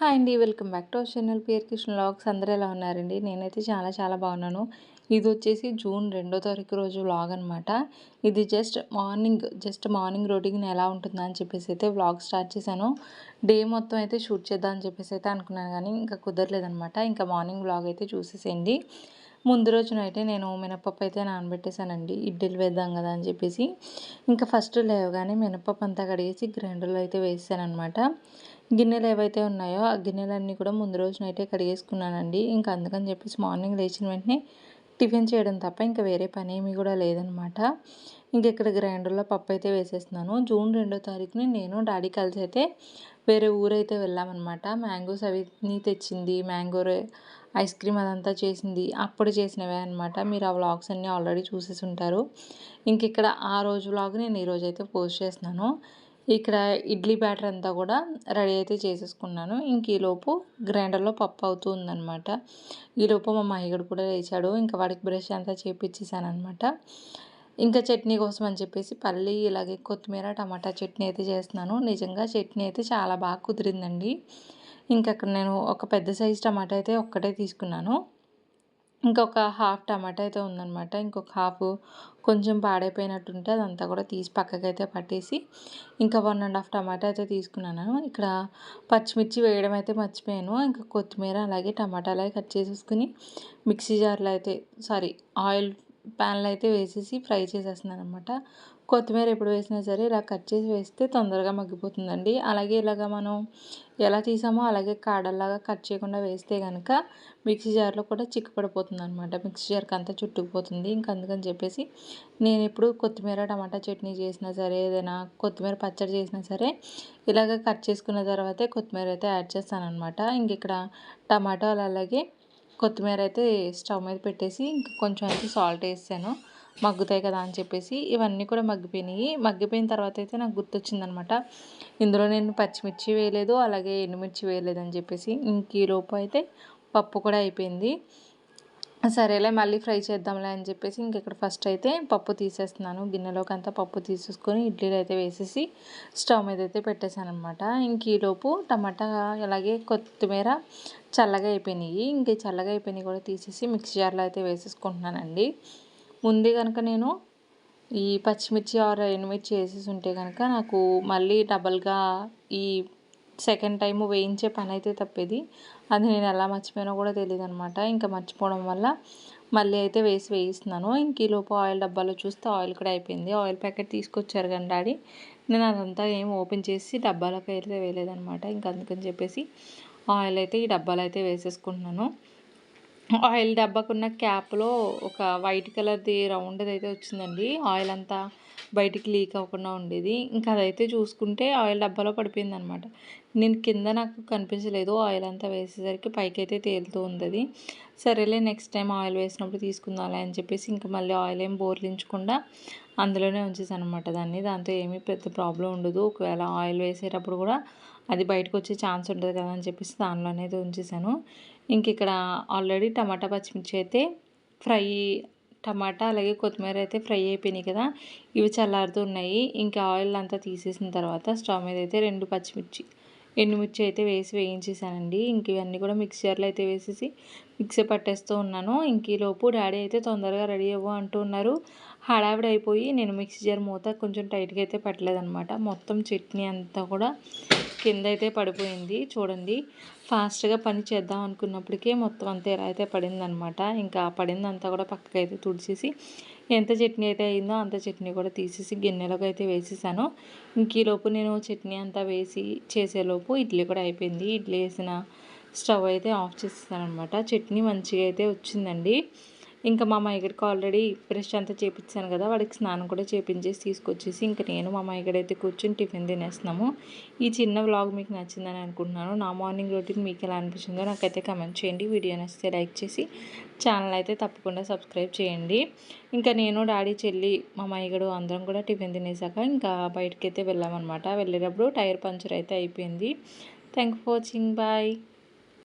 Hi అండి welcome back to our channel. PR Krishna vlogs. అందరూ ఎలా ఉన్నారండి? నేనైతే చాలా చాలా బాగున్నాను. ఇది వచ్చేసి జూన్ రెండో తారీఖు రోజు వ్లాగ్ అనమాట ఇది just morning just morning routine ఎలా ఉంటుందా అని చెప్పేసి అయితే వ్లాగ్ స్టార్ట్ చేశాను. డే మొత్తం అయితే షూట్ చేద్దాం అని చెప్పేసి అయితే అనుకున్నాను కానీ ఇంకా కుదరలేదనమాట ఇంకా మార్నింగ్ వ్లాగ్ అయితే చూసేసేయండి. ముందు రోజున అయితే నేను మినపప్పు అయితే నానబెట్టేశానండి. ఇడ్లీలు వేద్దాం కదా అని చెప్పేసి. ఇంకా ఫస్ట్ లేవగానే మినపప్పు అంతా కడిగేసి గ్రైండర్లో అయితే వేసాను అనమాట గిన్నెలు ఏవైతే ఉన్నాయో ఆ గిన్నెలన్నీ కూడా ముందు రోజున అయితే కడిగేసుకున్నానండి. ఇంకా అందుకని చెప్పేసి మార్నింగ్ లేచిన వెంటనే టిఫిన్ చేయడం తప్ప ఇంకా వేరే పని ఏమీ కూడా లేదనమాట. ఇంకా ఇక్కడ గ్రైండర్లో పప్పు అయితే వేసేస్తున్నాను. జూన్ రెండో తారీఖుని నేను డాడీ కలిసి అయితే వేరే ఊరైతే వెళ్ళామన్నమాట మ్యాంగోస్ అవి తెచ్చింది మ్యాంగో ఐస్ క్రీమ్ అదంతా చేసింది అప్పుడు చేసినవే అనమాట. మీరు ఆ వ్లాగ్స్ అన్నీ ఆల్రెడీ చూసేసి ఉంటారు. ఇంక ఇక్కడ ఆ రోజు వ్లాగ్ నేను ఈరోజు అయితే పోస్ట్ చేస్తున్నాను. ఇక్కడ ఇడ్లీ బ్యాటర్ అంతా కూడా రెడీ అయితే చేసేసుకున్నాను. ఇంక ఈలోపు గ్రైండర్లో పప్పు అవుతూ ఉందనమాట ఈలోపు మా మహిగడు కూడా లేచాడు. ఇంకా వాడికి బ్రష్ అంతా చేపించేసాను అనమాట ఇంకా చట్నీ కోసం అని చెప్పేసి పల్లి ఇలాగే కొత్తిమీర టమాటా చట్నీ అయితే చేస్తున్నాను. నిజంగా చట్నీ అయితే చాలా బాగా కుదిరిందండి. ఇంకా అక్కడ నేను ఒక పెద్ద సైజు టమాటా అయితే ఒక్కటే తీసుకున్నాను. ఇంకొక హాఫ్ టమాటా అయితే ఉందనమాట ఇంకొక హాఫ్ కొంచెం పాడైపోయినట్టుంటే అదంతా కూడా తీసి పక్కకైతే పట్టేసి ఇంకా వన్ అండ్ హాఫ్ టమాటా అయితే తీసుకున్నాను. ఇక్కడ పచ్చిమిర్చి వేయడం అయితే మర్చిపోయాను. ఇంకా కొత్తిమీర అలాగే టమాటాలు అలాగే కట్ చేసేసుకుని మిక్సీ జార్లో అయితే సారీ ఆయిల్ ప్యాన్లో అయితే వేసేసి ఫ్రై చేసేస్తున్నాను అనమాట కొత్తిమీర ఎప్పుడు వేసినా సరే ఇలా కట్ చేసి వేస్తే తొందరగా మగ్గిపోతుందండి. అలాగే ఇలాగ మనం ఎలా తీసామో అలాగే కాడల్లాగా కట్ చేయకుండా వేస్తే కనుక మిక్సీ జార్లో కూడా చిక్కుపడిపోతుంది అనమాట మిక్సీ జార్కి అంతా చుట్టుకుపోతుంది. ఇంక అందుకని చెప్పేసి నేను ఇప్పుడు కొత్తిమీర టమాటా చట్నీ చేసినా సరే ఏదైనా కొత్తిమీర పచ్చడి చేసినా సరే ఇలాగ కట్ చేసుకున్న తర్వాతే కొత్తిమీర అయితే యాడ్ చేస్తాను అనమాట ఇంక ఇక్కడ టమాటాలు అలాగే కొత్తిమీర అయితే స్టవ్ మీద పెట్టేసి ఇంకా కొంచెం అయితే సాల్ట్ వేసాను. మగ్గుతాయి కదా అని చెప్పేసి ఇవన్నీ కూడా మగ్గిపోయినాయి. మగ్గిపోయిన తర్వాత అయితే నాకు గుర్తొచ్చిందనమాట. ఇందులో నేను పచ్చిమిర్చి వేయలేదు అలాగే ఎండుమిర్చి వేయలేదు అని చెప్పేసి ఇంక ఈలోపు అయితే పప్పు కూడా అయిపోయింది. సరేలే మళ్ళీ ఫ్రై చేద్దాంలే అని చెప్పేసి ఇంక ఇక్కడ ఫస్ట్ అయితే పప్పు తీసేస్తున్నాను. గిన్నెలోకి అంతా పప్పు తీసేసుకొని ఇడ్లీలు అయితే వేసేసి స్టవ్ మీద అయితే పెట్టేశాను అనమాట ఇంక ఈలోపు టమాటా అలాగే కొత్తిమీర చల్లగా అయిపోయినాయి. ఇంక చల్లగా అయిపోయినాయి కూడా తీసేసి మిక్సీ జార్లో అయితే వేసేసుకుంటున్నానండి. ముందే కనుక నేను ఈ పచ్చిమిర్చి ఆరు ఎండుమిర్చి వేసేసి ఉంటే కనుక నాకు మళ్ళీ డబల్గా ఈ సెకండ్ టైం వేయించే పని అయితే తప్పేది. అది నేను ఎలా మర్చిపోయినా కూడా తెలియదు అనమాట ఇంకా మర్చిపోవడం వల్ల మళ్ళీ అయితే వేసి వేయిస్తున్నాను. ఇంక ఈలోపు ఆయిల్ డబ్బాలో చూస్తే ఆయిల్ కూడా అయిపోయింది. ఆయిల్ ప్యాకెట్ తీసుకొచ్చారు కానీ డాడీ నేను అదంతా ఏం ఓపెన్ చేసి డబ్బాలోకి అయితే వేయలేదనమాట ఇంకా అందుకని చెప్పేసి ఆయిల్ అయితే ఈ డబ్బాలో అయితే వేసేసుకుంటున్నాను. ఆయిల్ డబ్బాకున్న క్యాప్లో ఒక వైట్ కలర్ది రౌండ్ది అయితే వచ్చిందండి. ఆయిల్ అంతా బయటికి లీక్ అవ్వకుండా ఉండేది. ఇంకా అదైతే చూసుకుంటే ఆయిల్ డబ్బాలో పడిపోయింది అనమాట నేను కింద నాకు కనిపించలేదు. ఆయిల్ అంతా వేసేసరికి పైకి అయితే తేలుతూ ఉంది సరేలే నెక్స్ట్ టైం ఆయిల్ వేసినప్పుడు తీసుకుందాంలే అని చెప్పేసి ఇంకా మళ్ళీ ఆయిల్ ఏం బోర్లించకుండా అందులోనే ఉంచేసాను అనమాట దాన్ని. దాంతో ఏమీ పెద్ద ప్రాబ్లం ఉండదు. ఒకవేళ ఆయిల్ వేసేటప్పుడు కూడా అది బయటకు వచ్చే ఛాన్స్ ఉంటుంది కదా అని చెప్పేసి దానిలో అనేది ఉంచేసాను. ఇంక ఇక్కడ ఆల్రెడీ టమాటా పచ్చిమిర్చి అయితే ఫ్రై టమాటా అలాగే కొత్తిమీర అయితే ఫ్రై అయిపోయినాయి కదా ఇవి చల్లారుతూ ఉన్నాయి. ఇంకా ఆయిల్ అంతా తీసేసిన తర్వాత స్టవ్ మీద అయితే రెండు పచ్చిమిర్చి ఎండుమిర్చి అయితే వేసి వేయించేసానండి. ఇంక ఇవన్నీ కూడా మిక్సర్లో అయితే వేసేసి మిక్సీ పట్టేస్తూ ఉన్నాను. ఇంక ఈలోపు డాడీ అయితే తొందరగా రెడీ అవ్వు అంటూ ఉన్నారు. హడావిడి అయిపోయి నేను మిక్సీ జార్ మూత కొంచెం టైట్గా అయితే పట్టలేదనమాట మొత్తం చట్నీ అంతా కూడా కింద అయితే పడిపోయింది. చూడండి ఫాస్ట్గా పని చేద్దాం అనుకున్నప్పటికే మొత్తం అంతా ఎలా అయితే పడిందనమాట ఇంకా పడిందంతా కూడా పక్కకైతే తుడిచేసి ఎంత చట్నీ అయితే అయిందో అంత చట్నీ కూడా తీసేసి గిన్నెలోకి అయితే వేసేసాను. ఇంక ఈలోపు నేను చట్నీ అంతా వేసి చేసేలోపు ఇడ్లీ కూడా అయిపోయింది. ఇడ్లీ వేసిన స్టవ్ అయితే ఆఫ్ చేసేసాను అనమాట చట్నీ మంచిగా అయితే వచ్చిందండి. ఇంకా మా మైగడికి ఆల్రెడీ బ్రష్ అంతా చేపించాను కదా వాడికి స్నానం కూడా చేపించేసి తీసుకొచ్చేసి ఇంకా నేను మా మైగడైతే కూర్చొని టిఫిన్ తినేస్తున్నాము. ఈ చిన్న వ్లాగ్ మీకు నచ్చిందని అనుకుంటున్నాను. నా మార్నింగ్ రొటీన్ మీకు ఎలా అనిపించిందో నాకైతే కమెంట్ చేయండి. వీడియో నచ్చితే లైక్ చేసి ఛానల్ అయితే తప్పకుండా సబ్స్క్రైబ్ చేయండి. ఇంకా నేను డాడీ చెల్లి మా మైగడు అందరం కూడా టిఫిన్ తినేసాక ఇంకా బయటకి అయితే వెళ్ళామన్నమాట. వెళ్ళేటప్పుడు టైర్ పంచర్ అయితే అయిపోయింది. Thank for watching. బాయ్.